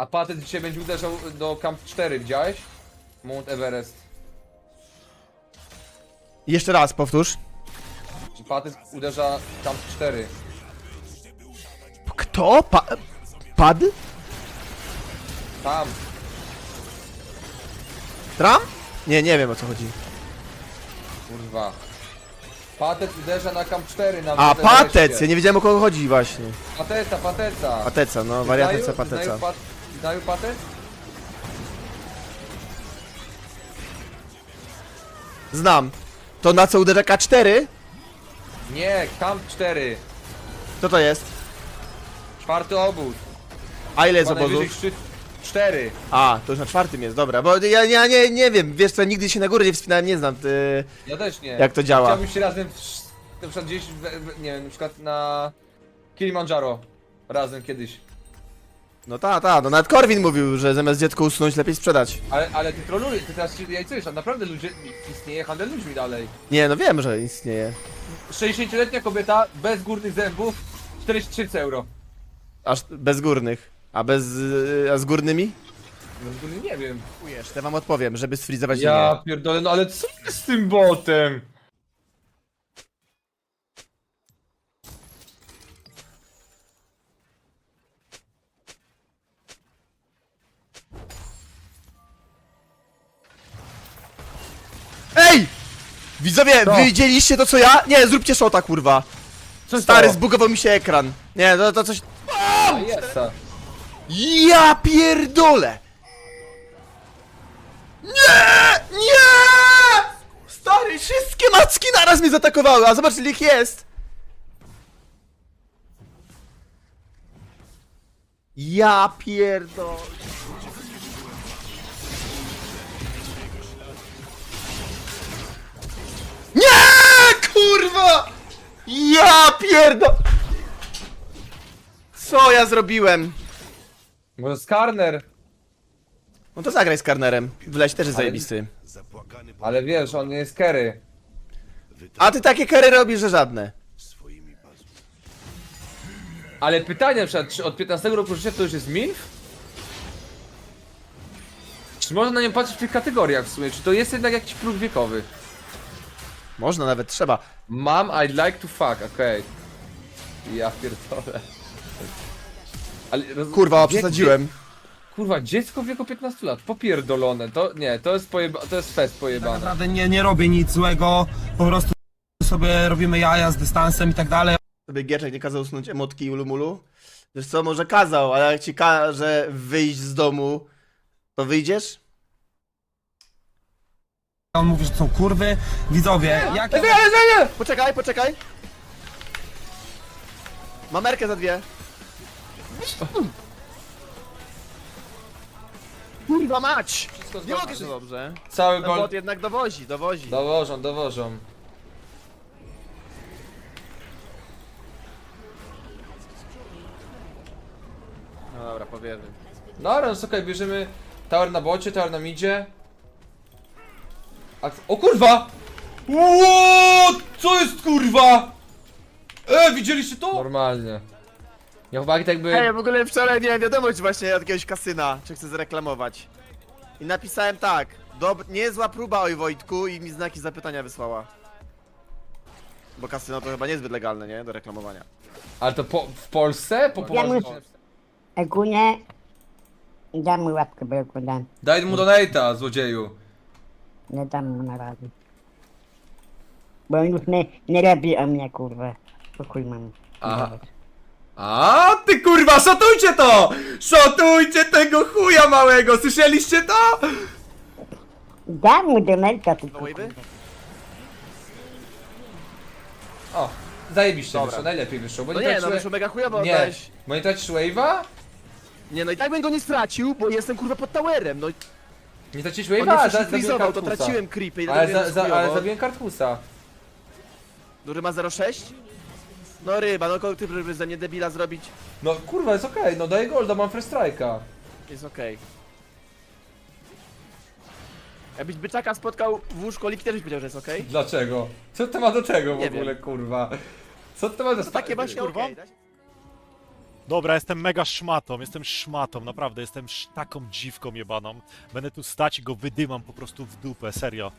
A patent dzisiaj będzie uderzał do Camp 4, widziałeś? Mount Everest. Jeszcze raz, powtórz. Patent uderza Camp 4. Kto? Pa pad? Tam. Tram? Nie, nie wiem o co chodzi. Kurwa. Patet uderza na Camp 4 na A, Mount Everestie. patec! Ja nie wiedziałem o kogo chodzi właśnie. Pateca, pateca. Pateca, no, Znają- wariateca, znają pateca. pat- Znają patec? Znam. To na co uderza K4? Nie, Camp 4. Co to jest? Czwarty obóz. A ile jest najwyżej obozów? szczyt 4. A, to już na czwartym jest, dobra, bo ja, ja nie, nie wiem, wiesz co, nigdy się na górę nie wspinałem, nie znam, ty... Ja też nie. Jak to działa? Chciałbym się razem, w- na przykład gdzieś, w, w, nie wiem, na przykład na Kilimandżaro. Razem kiedyś. No ta, ta, no nawet Korwin mówił, że zamiast dziecko usunąć, lepiej sprzedać. Ale, ale ty trolujesz, ty teraz się jajcujesz, a naprawdę ludzie, istnieje handel ludźmi dalej. Nie, no wiem, że istnieje. 60-letnia kobieta, bez górnych zębów, 43 euro. Aż bez górnych. A bez... y, a z górnymi? Bez górnych nie wiem. Jeszcze ja wam odpowiem, żeby sfrizować Ja linię. pierdolę, no ale co jest z tym botem? Widzowie, Co? wy widzieliście to co ja? Nie, zróbcie shota, kurwa. Co Stary, zbugował mi się ekran. Nie, to, to coś... A jest ta. Ja pierdolę! Nie! Nie! Stary, wszystkie macki naraz mnie zaatakowały, a zobacz ile ich jest! Ja pierdolę. Kurwa! Ja pierdolę! Co ja zrobiłem? Może Skarner? No to zagraj z karnerem. Wleś też jest zajebisty. Ale wiesz, on nie jest Kerry. A ty takie kary robisz, że żadne. Ale pytanie na przykład, czy od 15 roku życia to już jest MILF? Czy można na nią patrzeć w tych kategoriach w sumie? Czy to jest jednak jakiś próg wiekowy? Można, nawet trzeba. Mam, I'd like to fuck, okej. Ja pierdolę. Ale roz... Kurwa, dzie- przesadziłem. dzie- Kurwa, dziecko w wieku 15 lat, popierdolone, to nie, to jest pojeba... to jest fest Tak pojebane. naprawdę nie, nie robię nic złego, po prostu sobie robimy jaja z dystansem i tak dalej. Sobie Gierczek nie kazał usunąć emotki ulumulu. Wiesz co, może kazał, ale jak ci każe wyjść z domu, to wyjdziesz? On mówi, że to są kurwy. Widzowie, jak ja... Nie, nie, nie! Poczekaj, poczekaj. Mamerkę za dwie. Kurwa mać! Nie mogę się dobrze. Cały Ten gol... bot jednak dowozi, dowozi. Dowożą, dowożą. No dobra, powierzę. No, no okej, bierzemy tower na bocie, tower na midzie. A... O kurwa! Ło, Co jest kurwa? E, widzieliście to? Normalnie. Ja chłopaki tak by... Ej, w ogóle wczoraj miałem wiadomość właśnie od jakiegoś kasyna, czy chcę zreklamować. I napisałem tak, Dob niezła próba oj Wojtku i mi znaki zapytania wysłała. Bo kasyno to chyba niezbyt legalne, nie? Do reklamowania. Ale to po, w Polsce? Po, Ja polsku? muszę- Ogólnie dam mu łapkę, bo go dam. Daj mu donate'a, złodzieju. Nie dam mu na razie. Bo on już nie, nie robi o mnie, kurwa. Pokój mam. Aha. A ty kurwa, szotujcie to! Szotujcie tego chuja małego, słyszeliście to? Dam mu donata tylko, No wavy? kurwa. O, zajebiście Dobra. wyszło, najlepiej wyszło, bo No nie, no wyszło mega chujowo Nie, oddałeś. bo nie tracisz wave'a? Nie no i tak bym go nie stracił, bo jestem kurwa pod towerem, no Nie tracisz on wave'a, mnie a za- przecież zabiłem to traciłem creepy i Ale, za, za, ale zabiłem kartkusa. Duży ma 0,6? No ryba, no kogo ty próbujesz ze mnie debila zrobić? No kurwa, jest okej, no daję golda, mam free strike'a. Jest okej. Jakbyś byczaka spotkał w łóżko, Liki też byś powiedział, że jest okej? Dlaczego? Co to ma do tego w Nie ogóle, wiem. kurwa? Co to ma do To takie właśnie kurwa? okej. da się- Dobra, jestem mega szmatą, jestem szmatą, naprawdę, jestem sz taką dziwką jebaną. Będę tu stać i go wydymam po prostu w dupę, serio.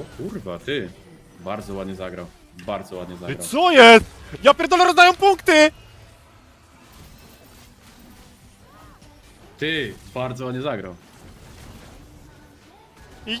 O kurwa, ty. Bardzo ładnie zagrał. Bardzo ładnie Ty zagrał. co jest? Ja pierdolę, rozdają punkty! Ty, bardzo ładnie zagrał. I...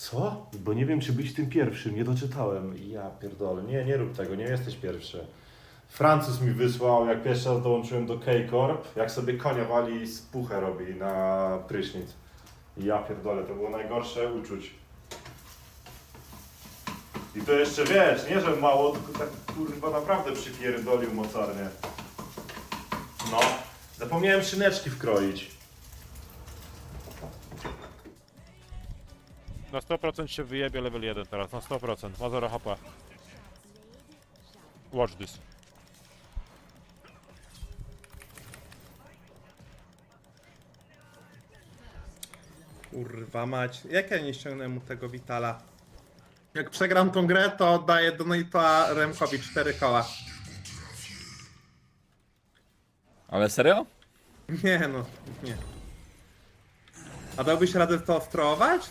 co? Bo nie wiem, czy być tym pierwszym, nie doczytałem. Ja pierdolę, nie, nie rób tego, nie jesteś pierwszy. Francuz mi wysłał, jak pierwszy raz dołączyłem do K-Corp, jak sobie konia wali z puchę robi na prysznic. Ja pierdolę, to było najgorsze uczuć. I to jeszcze wiesz, nie że mało, tylko tak kurwa naprawdę przypierdolił mocarnie. No, zapomniałem szyneczki wkroić. Na 100% się wyjebie level 1 teraz, na 100%, ma 0 HP. Watch this. Kurwa mać, jak ja nie ściągnę mu tego Vitala? Jak przegram tą grę, to oddaję donate'a Remkowi 4 koła. Ale serio? Nie no, nie. A dałbyś radę w to wtrować?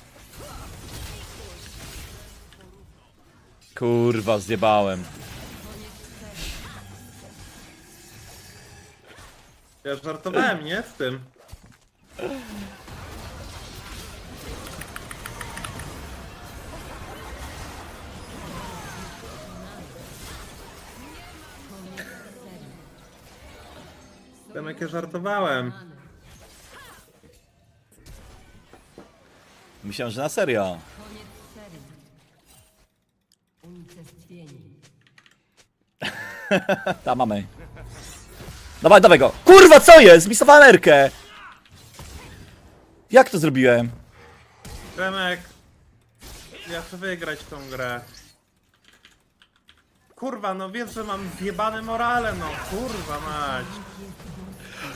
Kurwa, zjebałem. Ja żartowałem, nie? Z tym. Wiem jak ja żartowałem. Myślałem, że na serio. Ta mamy. Dawaj, dawaj go. Kurwa, co jest? Misowałem Erkę. Jak to zrobiłem? Remek, ja chcę wygrać tą grę. Kurwa, no wiesz, że mam zjebane morale, no kurwa mać.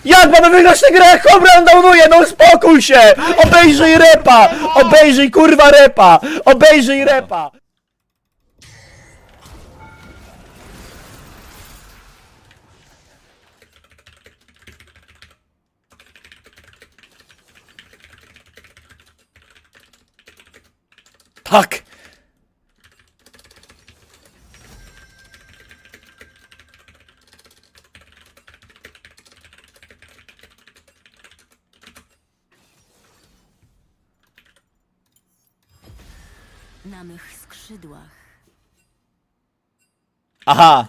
Jak mamy wygrać tę grę? Hobran downuje, no uspokój się! Obejrzyj repa! Obejrzyj kurwa repa! Obejrzyj repa! Tak! na mych skrzydłach. Aha!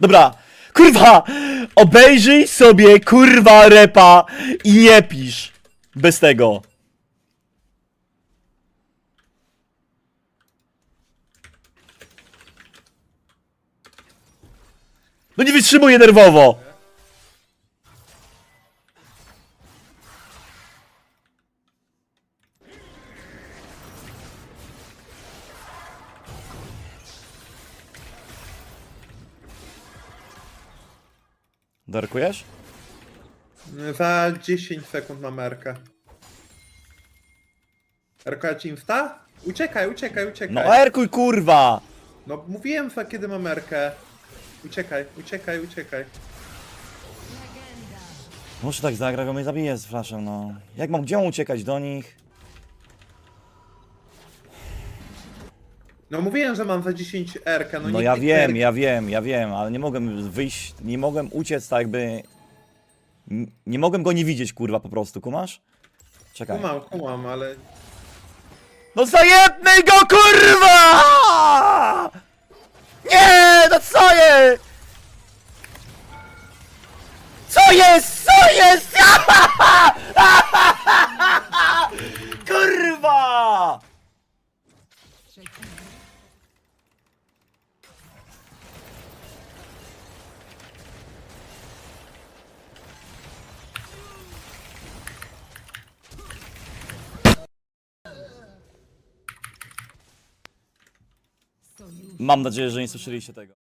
Dobra, kurwa! Obejrzyj sobie kurwa repa i nie pisz bez tego. No nie wytrzymuję nerwowo! Darkujesz? Za 10 sekund mam Erkę. Erka ci insta? Uciekaj, uciekaj, uciekaj. No erkuj kurwa! No mówiłem za kiedy mam Erkę. Uciekaj, uciekaj, uciekaj. Muszę tak zagrać, bo mnie zabije z flashem, no. Jak mam, gdzie mam uciekać do nich? No mówiłem, że mam za 10 Erkę, no, No nie ja wiem, ja wiem, ja wiem, ale nie mogłem wyjść, nie mogłem uciec tak jakby... N- Nie mogłem go nie widzieć, kurwa, po prostu, kumasz? Czekaj. Kumam, kumam, ale... No zajebmy go, kurwa! Nie, no co jest? Co jest? Co jest? Kurwa! Mam nadzieję, że nie słyszeliście tego.